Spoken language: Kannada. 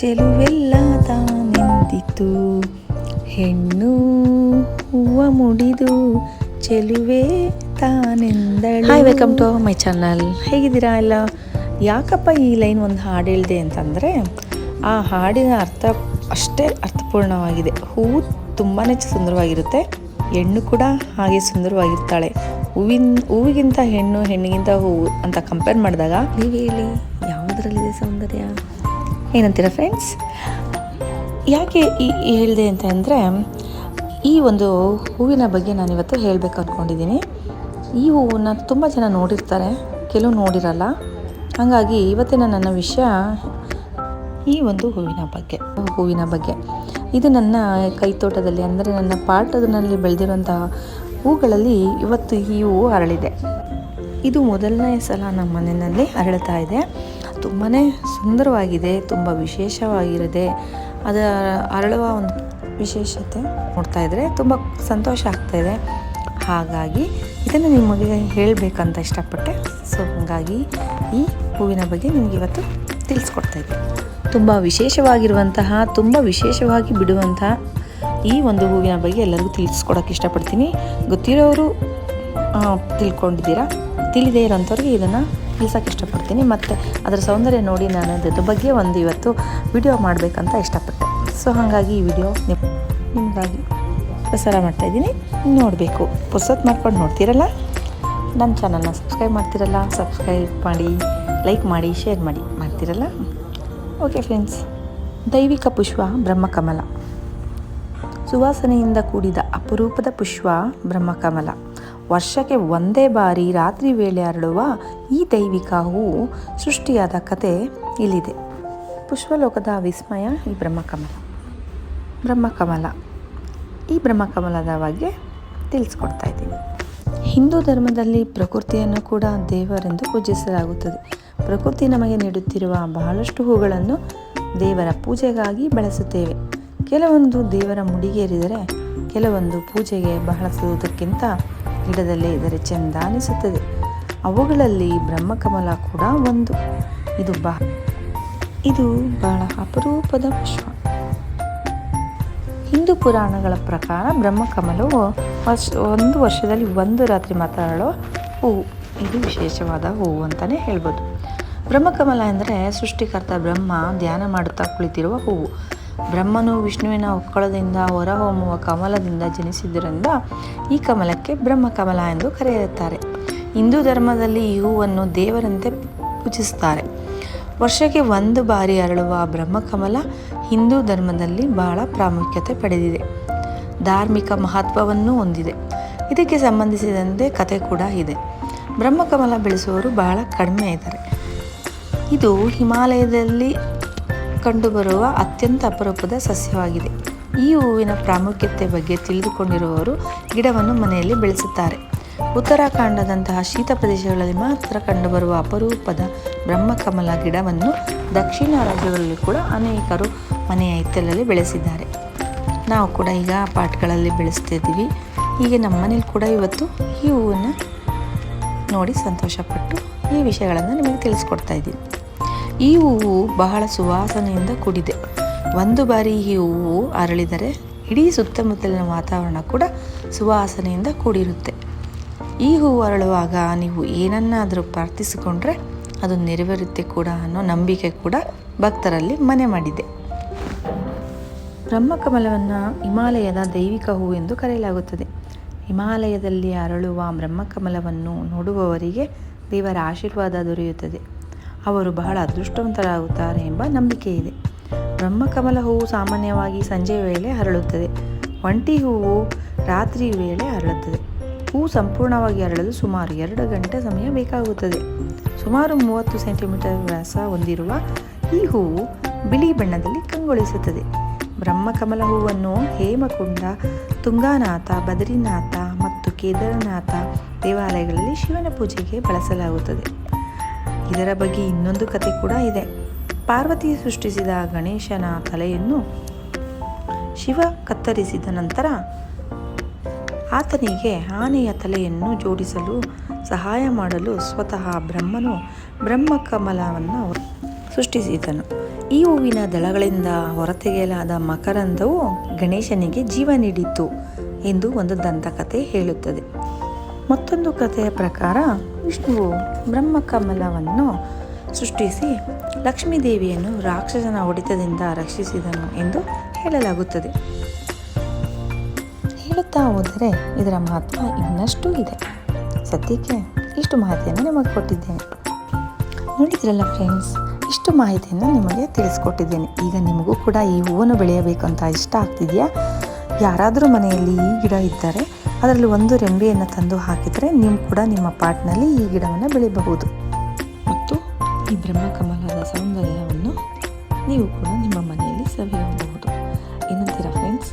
ಚೆಲುವೆಲ್ಲ ತಾನೆಂದಿತು ಹೆಣ್ಣು ಹೂವ ಮುಡಿದು ಚೆಲುವೆ ತಾನೆಂದಳು. Hi welcome to my channel ಹೇಗಿದ್ದೀರಾ ಎಲ್ಲ? ಯಾಕಪ್ಪ ಈ ಲೈನ್ ಒಂದು ಹಾಡು ಹೇಳಿದೆ ಅಂತಂದರೆ ಆ ಹಾಡಿನ ಅರ್ಥ ಅಷ್ಟೇ ಅರ್ಥಪೂರ್ಣವಾಗಿದೆ. ಹೂವು ತುಂಬಾ ಸುಂದರವಾಗಿರುತ್ತೆ. ಹೆಣ್ಣು ಕೂಡ ಹಾಗೆ ಸುಂದರವಾಗಿರ್ತಾಳೆ. ಹೂವಿನ ಹೂವಿಗಿಂತ ಹೆಣ್ಣು ಹೆಣ್ಣಿಗಿಂತ ಹೂವು ಅಂತ ಕಂಪೇರ್ ಮಾಡಿದಾಗ ನೀವು ಹೇಳಿ ಯಾವುದರಲ್ಲಿದೆ ಸೌಂದರ್ಯ? ಏನಂತೀರ ಫ್ರೆಂಡ್ಸ್ ಯಾಕೆ ಈ ಹೇಳಿದೆ ಅಂತ ಅಂದರೆ, ಈ ಒಂದು ಹೂವಿನ ಬಗ್ಗೆ ನಾನಿವತ್ತು ಹೇಳಬೇಕು ಅಂದ್ಕೊಂಡಿದ್ದೀನಿ ಈ ಹೂವನ್ನ ತುಂಬ ಜನ ನೋಡಿರ್ತಾರೆ, ಕೆಲವು ನೋಡಿರಲ್ಲ. ಹಾಗಾಗಿ ಇವತ್ತಿನ ನನ್ನ ವಿಷಯ ಈ ಒಂದು ಹೂವಿನ ಬಗ್ಗೆ ಹೂವಿನ ಬಗ್ಗೆ. ಇದು ನನ್ನ ಕೈತೋಟದಲ್ಲಿ ಅಂದರೆ ನನ್ನ ಪಾಟದಲ್ಲಿ ಬೆಳೆದಿರುವಂತಹ ಹೂಗಳಲ್ಲಿ ಇವತ್ತು ಈ ಹೂವು ಅರಳಿದೆ. ಇದು ಮೊದಲನೇ ಸಲ ನಮ್ಮ ಮನೆಯಲ್ಲಿ ಅರಳುತ್ತಾ ಇದೆ. ತುಂಬಾ ಸುಂದರವಾಗಿದೆ, ತುಂಬ ವಿಶೇಷವಾಗಿರದೆ. ಅದರ ಅರಳುವ ಒಂದು ವಿಶೇಷತೆ ನೋಡ್ತಾ ಇದ್ದರೆ ತುಂಬ ಸಂತೋಷ ಆಗ್ತಾಯಿದೆ ಹಾಗಾಗಿ ಇದನ್ನು ನಿಮಗೆ ಹೇಳಬೇಕಂತ ಇಷ್ಟಪಟ್ಟೆ. ಸೊ ಹಾಗಾಗಿ ಈ ಹೂವಿನ ಬಗ್ಗೆ ನಿಮಗೆ ಇವತ್ತು ತಿಳಿಸ್ಕೊಡ್ತಾ ಇದ್ದೀನಿ ತುಂಬ ವಿಶೇಷವಾಗಿರುವಂತಹ, ತುಂಬ ವಿಶೇಷವಾಗಿ ಬಿಡುವಂತಹ ಈ ಒಂದು ಹೂವಿನ ಬಗ್ಗೆ ಎಲ್ಲರಿಗೂ ತಿಳಿಸ್ಕೊಡೋಕೆ ಇಷ್ಟಪಡ್ತೀನಿ. ಗೊತ್ತಿರೋರು ತಿಳ್ಕೊಂಡಿದ್ದೀರಾ? ತಿಳಿದೇ ಇರೋಂಥವ್ರಿಗೆ ಇದನ್ನು ತಿಳಿಸೋಕೆ ಇಷ್ಟಪಡ್ತೀನಿ. ಮತ್ತು ಅದರ ಸೌಂದರ್ಯ ನೋಡಿ ನಾನು ಅದ್ರ ಬಗ್ಗೆ ಒಂದು ಇವತ್ತು ವಿಡಿಯೋ ಮಾಡಬೇಕಂತ ಇಷ್ಟಪಟ್ಟೆ. ಸೊ ಹಾಗಾಗಿ ಈ ವಿಡಿಯೋ ನಿಮ್, ನಿಮಗಾಗಿ ಪ್ರಸಾರ ಮಾಡ್ತಾಯಿದ್ದೀನಿ ನೋಡಬೇಕು. ಪುಸ್ತಕ ಮಾಡ್ಕೊಂಡು ನೋಡ್ತೀರಲ್ಲ? ನನ್ನ ಚಾನಲ್ನ ಸಬ್ಸ್ಕ್ರೈಬ್ ಮಾಡ್ತಿರಲ್ಲ ಸಬ್ಸ್ಕ್ರೈಬ್ ಮಾಡಿ ಲೈಕ್ ಮಾಡಿ ಶೇರ್ ಮಾಡಿ ಮಾಡ್ತಿರಲ್ಲ? ಓಕೆ ಫ್ರೆಂಡ್ಸ್ ದೈವಿಕ ಪುಷ್ಪ ಬ್ರಹ್ಮಕಮಲ ಸುವಾಸನೆಯಿಂದ ಕೂಡಿದ ಅಪರೂಪದ ಪುಷ್ಪ ಬ್ರಹ್ಮಕಮಲ ವರ್ಷಕ್ಕೆ ಒಂದೇ ಬಾರಿ ರಾತ್ರಿ ವೇಳೆ ಅರಳುವ ಈ ದೈವಿಕ ಹೂವು ಸೃಷ್ಟಿಯಾದ ಕತೆ ಇಲ್ಲಿದೆ. ಪುಷ್ಪಲೋಕದ ವಿಸ್ಮಯ, ಈ ಬ್ರಹ್ಮಕಮಲ. ಬ್ರಹ್ಮಕಮಲ. ಈ ಬ್ರಹ್ಮಕಮಲದ ಬಗ್ಗೆ ತಿಳಿಸ್ಕೊಡ್ತಾ ಇದ್ದೀನಿ. ಹಿಂದೂ ಧರ್ಮದಲ್ಲಿ ಪ್ರಕೃತಿಯನ್ನು ಕೂಡ ದೇವರೆಂದು ಪೂಜಿಸಲಾಗುತ್ತದೆ. ಪ್ರಕೃತಿ ನಮಗೆ ನೀಡುತ್ತಿರುವ ಬಹಳಷ್ಟು ಹೂಗಳನ್ನು ದೇವರ ಪೂಜೆಗಾಗಿ ಬಳಸುತ್ತೇವೆ. ಕೆಲವೊಂದು ದೇವರ ಮುಡಿಗೇರಿದರೆ ಕೆಲವೊಂದು ಪೂಜೆಗೆ ಬಳಸುವುದಕ್ಕಿಂತ ಗಿಡದಲ್ಲೇ ಇದರ ಚೆಂದ ಅನಿಸುತ್ತದೆ. ಅವುಗಳಲ್ಲಿ ಬ್ರಹ್ಮಕಮಲ ಕೂಡ ಒಂದು. ಇದು ಬಹ ಇದು ಬಹಳ ಅಪರೂಪದ ಪುಷ್ಪ ಹಿಂದೂ ಪುರಾಣಗಳ ಪ್ರಕಾರ ಬ್ರಹ್ಮಕಮಲವು ವರ್ಷ ಒಂದು ವರ್ಷದಲ್ಲಿ ಒಂದು ರಾತ್ರಿ ಮಾತಾಡೋ ಹೂವು. ಇದು ವಿಶೇಷವಾದ ಹೂವು ಅಂತಲೇ ಹೇಳ್ಬೋದು. ಬ್ರಹ್ಮಕಮಲ ಎಂದರೆ ಸೃಷ್ಟಿಕರ್ತ ಬ್ರಹ್ಮ ಧ್ಯಾನ ಮಾಡುತ್ತಾ ಕುಳಿತಿರುವ ಹೂವು. ಬ್ರಹ್ಮನು ವಿಷ್ಣುವಿನ ಒಕ್ಕಳದಿಂದ ಹೊರಹೊಮ್ಮುವ ಕಮಲದಿಂದ ಜನಿಸಿದ್ದರಿಂದ ಈ ಕಮಲಕ್ಕೆ ಬ್ರಹ್ಮಕಮಲ ಎಂದು ಕರೆಯುತ್ತಾರೆ ಹಿಂದೂ ಧರ್ಮದಲ್ಲಿ ಈ ಹೂವನ್ನು ದೇವರಂತೆ ಪೂಜಿಸುತ್ತಾರೆ. ವರ್ಷಕ್ಕೆ ಒಂದು ಬಾರಿ ಅರಳುವ ಬ್ರಹ್ಮಕಮಲ ಹಿಂದೂ ಧರ್ಮದಲ್ಲಿ ಬಹಳ ಪ್ರಾಮುಖ್ಯತೆ ಪಡೆದಿದೆ. ಧಾರ್ಮಿಕ ಮಹತ್ವವನ್ನು ಹೊಂದಿದೆ. ಇದಕ್ಕೆ ಸಂಬಂಧಿಸಿದಂತೆ ಕತೆ ಕೂಡ ಇದೆ. ಬ್ರಹ್ಮಕಮಲ ಬೆಳೆಸುವವರು ಬಹಳ ಕಡಿಮೆ ಇದ್ದಾರೆ. ಇದು ಹಿಮಾಲಯದಲ್ಲಿ ಕಂಡುಬರುವ ಅತ್ಯಂತ ಅಪರೂಪದ ಸಸ್ಯವಾಗಿದೆ. ಈ ಹೂವಿನ ಪ್ರಾಮುಖ್ಯತೆ ಬಗ್ಗೆ ತಿಳಿದುಕೊಂಡಿರುವವರು ಗಿಡವನ್ನು ಮನೆಯಲ್ಲಿ ಬೆಳೆಸುತ್ತಾರೆ. ಉತ್ತರಾಖಂಡದಂತಹ ಶೀತ ಪ್ರದೇಶಗಳಲ್ಲಿ ಮಾತ್ರ ಕಂಡುಬರುವ ಅಪರೂಪದ ಬ್ರಹ್ಮಕಮಲ ಗಿಡವನ್ನು ದಕ್ಷಿಣ ರಾಜ್ಯಗಳಲ್ಲಿ ಕೂಡ ಅನೇಕರು ಮನೆಯ ಹಿತ್ತಲಲ್ಲಿ ಬೆಳೆಸಿದ್ದಾರೆ. ನಾವು ಕೂಡ ಈಗ ಪಾಟ್ಗಳಲ್ಲಿ ಬೆಳೆಸ್ತಾ ಇದ್ದೀವಿ ಹೀಗೆ ನಮ್ಮ ಮನೇಲಿ ಕೂಡ ಇವತ್ತು ಈ ಹೂವನ್ನು ನೋಡಿ ಸಂತೋಷಪಟ್ಟು ಈ ವಿಷಯಗಳನ್ನು ನಿಮಗೆ ತಿಳಿಸ್ಕೊಡ್ತಾ ಇದ್ದೀನಿ. ಈ ಹೂವು ಬಹಳ ಸುವಾಸನೆಯಿಂದ ಕೂಡಿದೆ. ಒಂದು ಬಾರಿ ಈ ಹೂವು ಅರಳಿದರೆ ಇಡೀ ಸುತ್ತಮುತ್ತಲಿನ ವಾತಾವರಣ ಕೂಡ ಸುವಾಸನೆಯಿಂದ ಕೂಡಿರುತ್ತೆ. ಈ ಹೂವು ಅರಳುವಾಗ ನೀವು ಏನನ್ನಾದರೂ ಪ್ರಾರ್ಥಿಸಿಕೊಂಡ್ರೆ ಅದು ನೆರವೇರುತ್ತೆ ಕೂಡ ಅನ್ನೋ ನಂಬಿಕೆ ಕೂಡ ಭಕ್ತರಲ್ಲಿ ಮನೆ ಮಾಡಿದೆ. ಬ್ರಹ್ಮಕಮಲವನ್ನು ಹಿಮಾಲಯದ ದೈವಿಕ ಹೂವು ಎಂದು ಕರೆಯಲಾಗುತ್ತದೆ. ಹಿಮಾಲಯದಲ್ಲಿ ಅರಳುವ ಬ್ರಹ್ಮಕಮಲವನ್ನು ನೋಡುವವರಿಗೆ ದೇವರ ಆಶೀರ್ವಾದ ದೊರೆಯುತ್ತದೆ. ಅವರು ಬಹಳ ಅದೃಷ್ಟವಂತರಾಗುತ್ತಾರೆ ಎಂಬ ನಂಬಿಕೆ ಇದೆ. ಬ್ರಹ್ಮಕಮಲ ಹೂವು ಸಾಮಾನ್ಯವಾಗಿ ಸಂಜೆ ವೇಳೆ ಅರಳುತ್ತದೆ. ಒಂಟಿ ಹೂವು ರಾತ್ರಿ ವೇಳೆ ಅರಳುತ್ತದೆ. ಹೂವು ಸಂಪೂರ್ಣವಾಗಿ ಅರಳಲು ಸುಮಾರು ಎರಡು ಗಂಟೆ ಸಮಯ ಬೇಕಾಗುತ್ತದೆ. ಸುಮಾರು ಮೂವತ್ತು ಸೆಂಟಿಮೀಟರ್ ವ್ಯಾಸ ಹೊಂದಿರುವ ಈ ಹೂವು ಬಿಳಿ ಬಣ್ಣದಲ್ಲಿ ಕಂಗೊಳಿಸುತ್ತದೆ. ಬ್ರಹ್ಮಕಮಲ ಹೂವನ್ನು ಹೇಮಕುಂಡ, ತುಂಗಾನಾಥ, ಬದ್ರಿನಾಥ ಮತ್ತು ಕೇದಾರನಾಥ ದೇವಾಲಯಗಳಲ್ಲಿ ಶಿವನ ಪೂಜೆಗೆ ಬಳಸಲಾಗುತ್ತದೆ. ಇದರ ಬಗ್ಗೆ ಇನ್ನೊಂದು ಕತೆ ಕೂಡ ಇದೆ. ಪಾರ್ವತಿ ಸೃಷ್ಟಿಸಿದ ಗಣೇಶನ ತಲೆಯನ್ನು ಶಿವ ಕತ್ತರಿಸಿದ ನಂತರ ಆತನಿಗೆ ಆನೆಯ ತಲೆಯನ್ನು ಜೋಡಿಸಲು, ಸಹಾಯ ಮಾಡಲು ಸ್ವತಃ ಬ್ರಹ್ಮನು ಬ್ರಹ್ಮಕಮಲವನ್ನು ಸೃಷ್ಟಿಸಿದನು. ಈ ಹೂವಿನ ದಳಗಳಿಂದ ಹೊರತೆಗೆಯಲಾದ ಮಕರಂದವು ಗಣೇಶನಿಗೆ ಜೀವ ನೀಡಿತು ಎಂದು ಒಂದು ದಂತಕಥೆ ಹೇಳುತ್ತದೆ. ಮತ್ತೊಂದು ಕಥೆಯ ಪ್ರಕಾರ ವಿಷ್ಣುವು ಬ್ರಹ್ಮಕಮಲವನ್ನು ಸೃಷ್ಟಿಸಿ ಲಕ್ಷ್ಮೀದೇವಿಯನ್ನು ರಾಕ್ಷಸನ ಹೊಡೆತದಿಂದ ರಕ್ಷಿಸಿದನು ಎಂದು ಹೇಳಲಾಗುತ್ತದೆ. ಹೇಳುತ್ತಾ ಹೋದರೆ ಇದರ ಮಹತ್ವ ಇನ್ನಷ್ಟು ಇದೆ. ಸದ್ಯಕ್ಕೆ ಇಷ್ಟು ಮಾಹಿತಿಯನ್ನು ನಿಮಗೆ ಕೊಟ್ಟಿದ್ದೇನೆ. ನೋಡಿದ್ರಲ್ಲ ಫ್ರೆಂಡ್ಸ್ ಇಷ್ಟು ಮಾಹಿತಿಯನ್ನು ನಿಮಗೆ ತಿಳಿಸ್ಕೊಟ್ಟಿದ್ದೇನೆ. ಈಗ ನಿಮಗೂ ಕೂಡ ಈ ಹೂವನ್ನು ಬೆಳೆಯಬೇಕು ಅಂತ ಇಷ್ಟ ಆಗ್ತಿದೆಯಾ? ಯಾರಾದರೂ ಮನೆಯಲ್ಲಿ ಈ ಗಿಡ ಇದ್ದರೆ ಅದರಲ್ಲಿ ಒಂದು ರೆಂಬೆಯನ್ನು ತಂದು ಹಾಕಿದರೆ ನೀವು ಕೂಡ ನಿಮ್ಮ ಪಾಟ್ನಲ್ಲಿ ಈ ಗಿಡವನ್ನು ಬೆಳೆಯಬಹುದು. ಮತ್ತು ಈ ಬ್ರಹ್ಮಕಮಲದ ಸೌಂದರ್ಯವನ್ನು ನೀವು ಕೂಡ ನಿಮ್ಮ ಮನೆಯಲ್ಲಿ ಸವಿಯಬಹುದು. ಏನಂತೀರಾ friends